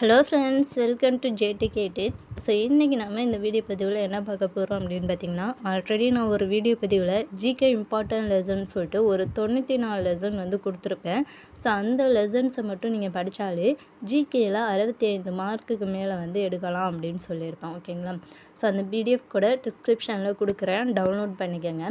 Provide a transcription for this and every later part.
Hello friends welcome to JDK tips so இன்றைக்கி நம்ம இந்த வீடியோ பதிவில் என்ன பார்க்க போகிறோம் அப்படின்னு பார்த்தீங்கன்னா ஆல்ரெடி நான் ஒரு வீடியோ பதிவில் ஜிகே இம்பார்ட்டன்ட் லெசன் சொல்லிட்டு ஒரு தொண்ணூற்றி நாலு லெசன் வந்து கொடுத்துருப்பேன். ஸோ அந்த லெசன்ஸை மட்டும் நீங்கள் படித்தாலே ஜிகேயில் அறுபத்தி ஐந்து மார்க்குக்கு மேலே வந்து எடுக்கலாம் அப்படின்னு சொல்லியிருப்பேன் ஓகேங்களா ஸோ அந்த பிடிஎஃப் கூட டிஸ்கிரிப்ஷனில் கொடுக்குறேன் டவுன்லோட் பண்ணிக்கோங்க.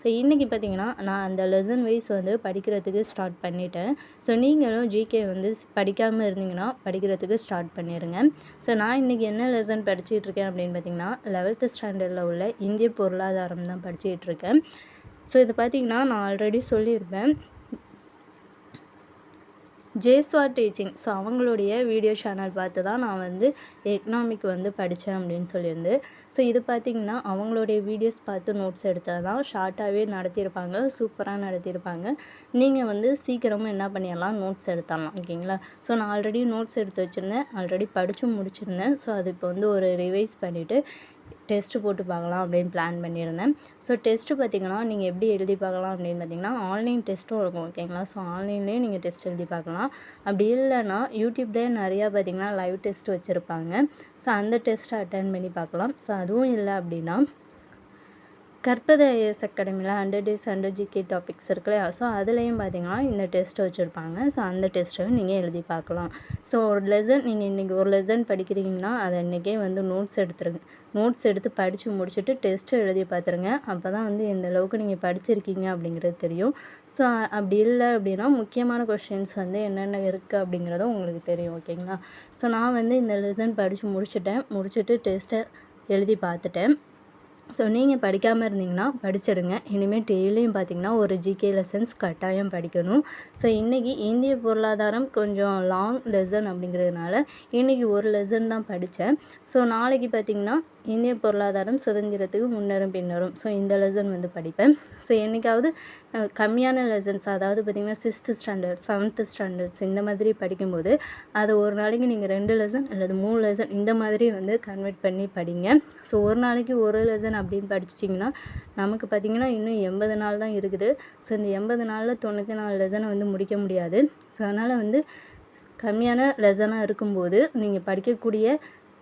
ஸோ இன்றைக்கி பார்த்தீங்கன்னா நான் அந்த லெசன் வைஸ் வந்து படிக்கிறதுக்கு ஸ்டார்ட் பண்ணிட்டேன். ஸோ நீங்களும் ஜிகே வந்து படிக்காமல் இருந்தீங்கன்னா படிக்கிறதுக்கு ஸ்டார்ட் பண்ணிடுங்க ஸோ நான் இன்றைக்கி என்ன லெசன் படிச்சுட்ருக்கேன் அப்படின்னு பார்த்தீங்கன்னா லெவல்த்து ஸ்டாண்டர்டில் உள்ள இந்திய பொருளாதாரம் தான் படிச்சுட்ருக்கேன் ஸோ இதை பார்த்திங்கன்னா நான் ஆல்ரெடி சொல்லியிருப்பேன். ஜேஸ்வா டீச்சிங் ஸோ அவங்களுடைய வீடியோ சேனல் பார்த்து தான் நான் வந்து எக்கனாமிக் வந்து படித்தேன் அப்படின்னு சொல்லியிருந்து. ஸோ இது பார்த்திங்கன்னா அவங்களுடைய வீடியோஸ் பார்த்து நோட்ஸ் எடுத்தால் தான் ஷார்ட்டாகவே நடத்தியிருப்பாங்க சூப்பராக நடத்தியிருப்பாங்க. நீங்கள் வந்து சீக்கிரமாக என்ன பண்ணிடலாம்? நோட்ஸ் எடுத்துடலாம் ஓகேங்களா? ஸோ நான் ஆல்ரெடி நோட்ஸ் எடுத்து வச்சுருந்தேன் ஆல்ரெடி படித்து முடிச்சிருந்தேன். ஸோ அது இப்போ வந்து ஒரு ரிவைஸ் பண்ணிவிட்டு டெஸ்ட்டு போட்டு பார்க்கலாம் அப்படின்னு பிளான் பண்ணியிருந்தேன். ஸோ டெஸ்ட்டு பார்த்திங்கன்னா நீங்கள் எப்படி எழுதி பார்க்கலாம் அப்படின்னு பார்த்தீங்கன்னா ஆன்லைன் டெஸ்ட்டும் இருக்கும் ஓகேங்களா ஸோ ஆன்லைன்லேயே நீங்கள் டெஸ்ட் எழுதி பார்க்கலாம். அப்படி இல்லைன்னா யூடியூப்லேயே நிறையா பார்த்திங்கன்னா லைவ் டெஸ்ட் வச்சுருப்பாங்க. ஸோ அந்த டெஸ்ட்டை அட்டன் பண்ணி பார்க்கலாம். ஸோ அதுவும் இல்லை அப்படின்னா கற்பத ஐஎஸ் அகாடமியில் hundred days hundred GK topics இருக்குல்லையா ஸோ அதுலேயும் பார்த்தீங்கன்னா இந்த டெஸ்ட் வச்சுருப்பாங்க. ஸோ அந்த டெஸ்ட்டையும் நீங்கள் எழுதி பார்க்கலாம். ஸோ ஒரு லெசன் நீங்கள் இன்றைக்கி ஒரு லெசன் படிக்கிறீங்கன்னா அதை இன்றைக்கே வந்து நோட்ஸ் எடுத்துருங்க. நோட்ஸ் எடுத்து படித்து முடிச்சுட்டு டெஸ்ட்டு எழுதி பார்த்துருங்க அப்போ தான் வந்து எந்த அளவுக்கு நீங்கள் படிச்சிருக்கீங்க அப்படிங்கிறது தெரியும். ஸோ அப்படி இல்லை அப்படின்னா முக்கியமான கொஷின்ஸ் வந்து என்னென்ன இருக்குது அப்படிங்கிறதும் உங்களுக்கு தெரியும் ஓகேங்களா ஸோ நான் வந்து இந்த லெசன் படித்து முடிச்சுட்டேன். முடிச்சுட்டு டெஸ்ட்டை எழுதி பார்த்துட்டேன். ஸோ நீங்கள் படிக்காமல் இருந்தீங்கன்னா படிச்சிடுங்க. இனிமேல் டெய்லியும் பார்த்தீங்கன்னா ஒரு ஜிகே லெசன்ஸ் கட்டாயம் படிக்கணும். ஸோ இன்றைக்கி இந்திய பொருளாதாரம் கொஞ்சம் லாங் லெசன் அப்படிங்கிறதுனால இன்றைக்கி ஒரு லெசன் தான் படித்தேன். ஸோ நாளைக்கு பார்த்திங்கன்னா இந்திய பொருளாதாரம் சுதந்திரத்துக்கு முன்னரும் பின்னரும். ஸோ இந்த லெசன் வந்து படிப்பேன். ஸோ என்றைக்காவது கம்மியான லெசன்ஸ் அதாவது பார்த்திங்கன்னா சிக்ஸ்த்து ஸ்டாண்டர்ட் செவன்த்து ஸ்டாண்டர்ட்ஸ் இந்த மாதிரி படிக்கும்போது அதை ஒரு நாளைக்கு நீங்கள் ரெண்டு லெசன் அல்லது மூணு லெசன் இந்த மாதிரி வந்து கன்வெர்ட் பண்ணி படிங்க. ஸோ ஒரு நாளைக்கு ஒரு லெசன் அப்படின்னு படிச்சிட்டிங்கன்னா நமக்கு பார்த்திங்கன்னா இன்னும் எண்பது நாள் தான் இருக்குது. ஸோ இந்த எண்பது நாளில் தொண்ணூற்றி நாலு லெசனை வந்து முடிக்க முடியாது. ஸோ அதனால் வந்து கம்மியான லெசனாக இருக்கும்போது நீங்கள் படிக்கக்கூடிய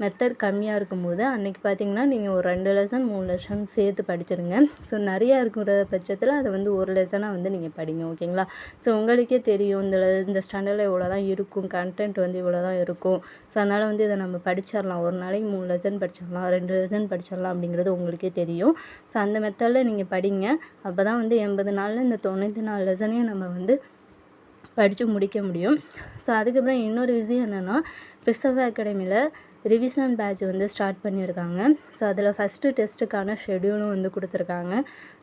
மெத்தட் கம்மியாக இருக்கும்போது அன்றைக்கி பார்த்தீங்கன்னா நீங்கள் ஒரு ரெண்டு லெசன் மூணு லெசன் சேர்த்து படிச்சிருங்க. ஸோ நிறையா இருக்கிற பட்சத்தில் அதை வந்து ஒரு லெசனாக வந்து நீங்கள் படிங்க ஓகேங்களா ஸோ உங்களுக்கே தெரியும் இந்த இந்த ஸ்டாண்டர்டில் இவ்வளோ தான் இருக்கும் கண்டென்ட் வந்து இவ்வளோ தான் இருக்கும். ஸோ அதனால் வந்து இதை நம்ம படிச்சிடலாம். ஒரு நாளைக்கு மூணு லெசன் படிச்சிடலாம் ரெண்டு லெசன் படிச்சிடலாம் அப்படிங்கிறது உங்களுக்கே தெரியும். ஸோ அந்த மெத்தடில் நீங்கள் படிங்க. அப்போ தான் வந்து எண்பது நாளில் இந்த தொண்ணூற்றி நாலு லெசனையும் நம்ம வந்து படித்து முடிக்க முடியும். ஸோ அதுக்கப்புறம் இன்னொரு விஷயம் என்னென்னா ரிசர்வ் அகாடமியில் ரிவிஷன் பேட்ச் வந்து ஸ்டார்ட் பண்ணியிருக்காங்க. ஸோ அதில் ஃபஸ்ட்டு டெஸ்ட்டுக்கான ஷெடியூலும் வந்து கொடுத்துருக்காங்க.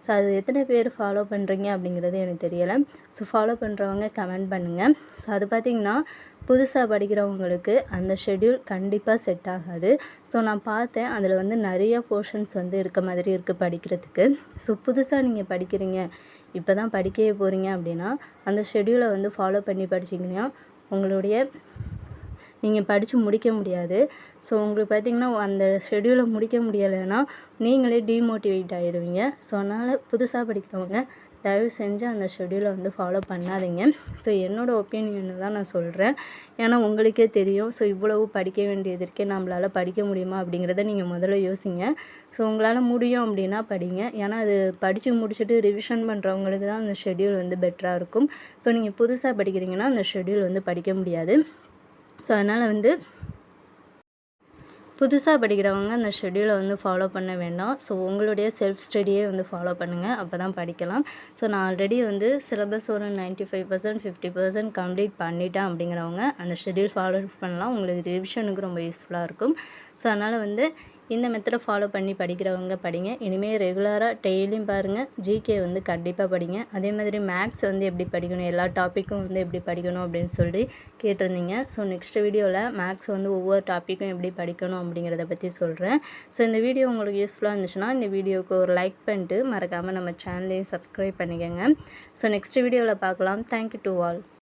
ஸோ அது எத்தனை பேர் ஃபாலோ பண்ணுறீங்க அப்படிங்கிறது எனக்கு தெரியலை. ஸோ ஃபாலோ பண்ணுறவங்க கமெண்ட் பண்ணுங்கள் ஸோ அது பார்த்திங்கன்னா புதுசாக படிக்கிறவங்களுக்கு அந்த ஷெடியூல் கண்டிப்பாக செட் ஆகாது. ஸோ நான் பார்த்தேன் அதில் வந்து நிறைய போர்ஷன்ஸ் வந்து இருக்க மாதிரி இருக்குது படிக்கிறதுக்கு. ஸோ புதுசாக நீங்கள் படிக்கிறீங்க இப்போ தான் படிக்கவே போகிறீங்க அப்படின்னா அந்த ஷெடியூலை வந்து ஃபாலோ பண்ணி படிச்சிங்கன்னா உங்களுடைய நீங்கள் படித்து முடிக்க முடியாது. ஸோ உங்களுக்கு பார்த்திங்கன்னா அந்த ஷெடியூலை முடிக்க முடியலைன்னா நீங்களே டீமோட்டிவேட் ஆகிடுவீங்க ஸோ அதனால் புதுசாக படிக்கிறவங்க தயவு செஞ்சு அந்த ஷெடியூலை வந்து ஃபாலோ பண்ணாதீங்க. ஸோ என்னோடய ஒப்பீனியனை தான் நான் சொல்கிறேன் ஏன்னா உங்களுக்கே தெரியும். ஸோ இவ்வளவு படிக்க வேண்டியது இருக்கே நம்மளால் படிக்க முடியுமா அப்படிங்கிறத நீங்கள் முதல்ல யோசிங்க. ஸோ உங்களால் முடியும் அப்படின்னா படிங்க. ஏன்னா அது படித்து முடிச்சுட்டு ரிவிஷன் பண்ணுறவங்களுக்கு தான் அந்த ஷெடியூல் வந்து பெட்டராக இருக்கும். ஸோ நீங்கள் புதுசாக படிக்கிறீங்கன்னா அந்த ஷெடியூல் வந்து படிக்க முடியாது. ஸோ அதனால் வந்து புதுசாக படிக்கிறவங்க அந்த ஷெடியூலை வந்து ஃபாலோ பண்ண வேண்டாம். ஸோ உங்களுடைய செல்ஃப் ஸ்டடியே வந்து ஃபாலோ பண்ணுங்கள் அப்போ தான் படிக்கலாம். ஸோ நான் ஆல்ரெடி வந்து சிலபஸ் ஒரு ninety five percent fifty percent complete பண்ணிட்டேன் அப்படிங்கிறவங்க அந்த ஷெடியூல் ஃபாலோ பண்ணலாம். உங்களுக்கு ரிவிஷனுக்கு ரொம்ப யூஸ்ஃபுல்லாக இருக்கும். ஸோ அதனால் வந்து இந்த மெத்தடை ஃபாலோ பண்ணி படிக்கிறவங்க படிங்க. இனிமேல் ரெகுலராக டெய்லியும் பாருங்கள் ஜிகே வந்து கண்டிப்பாக படிங்க. அதே மாதிரி மேக்ஸ் வந்து எப்படி படிக்கணும் எல்லா டாப்பிக்கும் வந்து எப்படி படிக்கணும் அப்படின்னு சொல்லி கேட்டிருந்தீங்க. ஸோ நெக்ஸ்ட் வீடியோவில் மேக்ஸ் வந்து ஒவ்வொரு டாப்பிக்கும் எப்படி படிக்கணும் அப்படிங்கிறத பற்றி சொல்கிறேன் ஸோ இந்த வீடியோ உங்களுக்கு யூஸ்ஃபுல்லாக இருந்துச்சுன்னா இந்த வீடியோவுக்கு ஒரு லைக் பண்ணிட்டு மறக்காமல் நம்ம சேனலையும் சப்ஸ்கிரைப் பண்ணிக்கோங்க. ஸோ நெக்ஸ்ட் வீடியோவில் பார்க்கலாம். Thank you to all